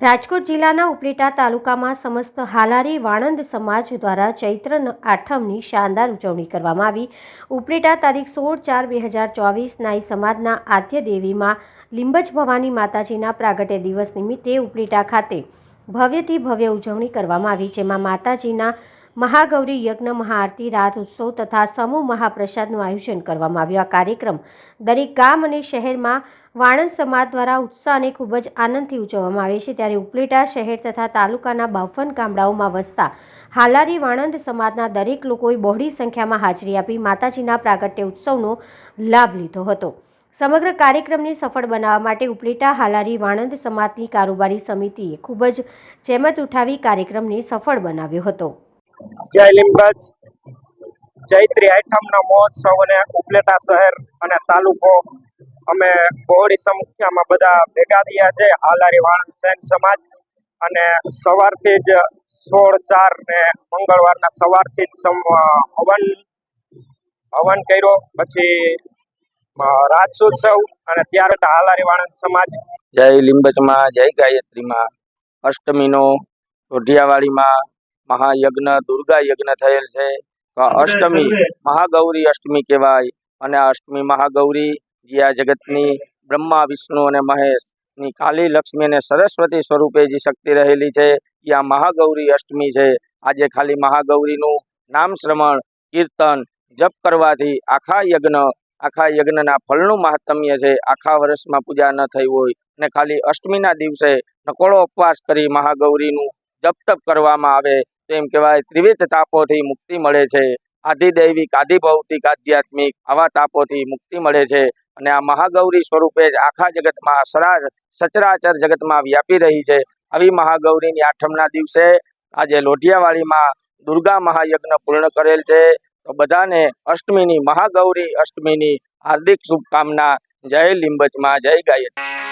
રાજકોટ જિલ્લાના ઉપલેટા તાલુકામાં સમસ્ત હાલારી વાણંદ સમાજ દ્વારા ચૈત્ર આઠમની શાનદાર ઉજવણી કરવામાં આવી. ઉપલેટા તારીખ સોળ ચાર બે હજાર ચોવીસ નાઈ સમાજના આદ્ય દેવીમાં લિંબજ ભવાની માતાજીના પ્રાગટ્ય દિવસ નિમિત્તે ઉપલેટા ખાતે ભવ્યથી ભવ્ય ઉજવણી કરવામાં આવી, જેમાં માતાજીના મહાગૌરી યજ્ઞ, મહાઆરતી, રાત ઉત્સવ તથા સમૂહ મહાપ્રસાદનું આયોજન કરવામાં આવ્યું. આ કાર્યક્રમ દરેક ગામ અને શહેરમાં વાણંદ સમાજ દ્વારા ઉત્સાહ અને ખૂબ જ આનંદથી ઉજવવામાં આવે છે. ત્યારે ઉપલેટા શહેર તથા તાલુકાના બાવન ગામડાઓમાં વસતા હાલારી વાણંદ સમાજના દરેક લોકોએ બહોળી સંખ્યામાં હાજરી આપી માતાજીના પ્રાગટ્ય ઉત્સવનો લાભ લીધો હતો. સમગ્ર કાર્યક્રમને સફળ બનાવવા માટે ઉપલેટા હાલારી વાણંદ સમાજની કારોબારી સમિતિએ ખૂબ જ જહેમત ઉઠાવી કાર્યક્રમને સફળ બનાવ્યો હતો. જય લીંબજ ચૈત્રી આઠમના મહોત્સવ અને ઉપલેટા શહેર અને તાલુકો અમે બહોળી સંખ્યામાં બધા ભેગા થયા છે. હાલારી વાણંદ સૈન સમાજ અને સવારથી જ સોળ ચાર ને મંગળવારના સવારથી જ સમ હવન હવન કર્યો. પછી રાજસોત્સવ અને ત્યાર હાલારી વાણંદ સમાજ. જય લીંબચમાં જય ગાયત્રીમાં અષ્ટમીનો ઢોઢિયાવાડીમાં મહાયજ્ઞ દુર્ગા યજ્ઞ થયેલ છે. તો અષ્ટમી મહાગૌરી અષ્ટમી કહેવાય અને અષ્ટમી મહાગૌરી જે આ જગતની બ્રહ્મા, વિષ્ણુ અને મહેશની કાલી, લક્ષ્મી અને સરસ્વતી સ્વરૂપે જે શક્તિ રહેલી છે, એ આ મહાગૌરી અષ્ટમી છે. આજે ખાલી મહાગૌરીનું નામ શ્રવણ, કીર્તન, જપ કરવાથી આખા યજ્ઞ, આખા યજ્ઞના ફળનું મહાત્મ્ય છે. આખા વર્ષમાં પૂજા ન થઈ હોય અને ખાલી અષ્ટમીના દિવસે નકોળો ઉપવાસ કરી મહાગૌરીનું જપ તપ કરવામાં આવે, તો એમ કહેવાય ત્રિવિધ તાપોથી મુક્તિ મળે છે. આધિદૈવિક, આધિભૌતિક, આધ્યાત્મિક આવા તાપોથી મુક્તિ મળે છે. અને આ મહાગૌરી સ્વરૂપે જ આખા જગતમાં સરા સચરાચર જગતમાં વ્યાપી રહી છે. આવી મહાગૌરીની આઠમના દિવસે આજે લોઢિયાવાડીમાં દુર્ગા મહાયજ્ઞ પૂર્ણ કરેલ છે. તો બધાને અષ્ટમીની મહાગૌરી, અષ્ટમીની હાર્દિક શુભકામના. જય લિંબચમાં, જય ગાયત્રી.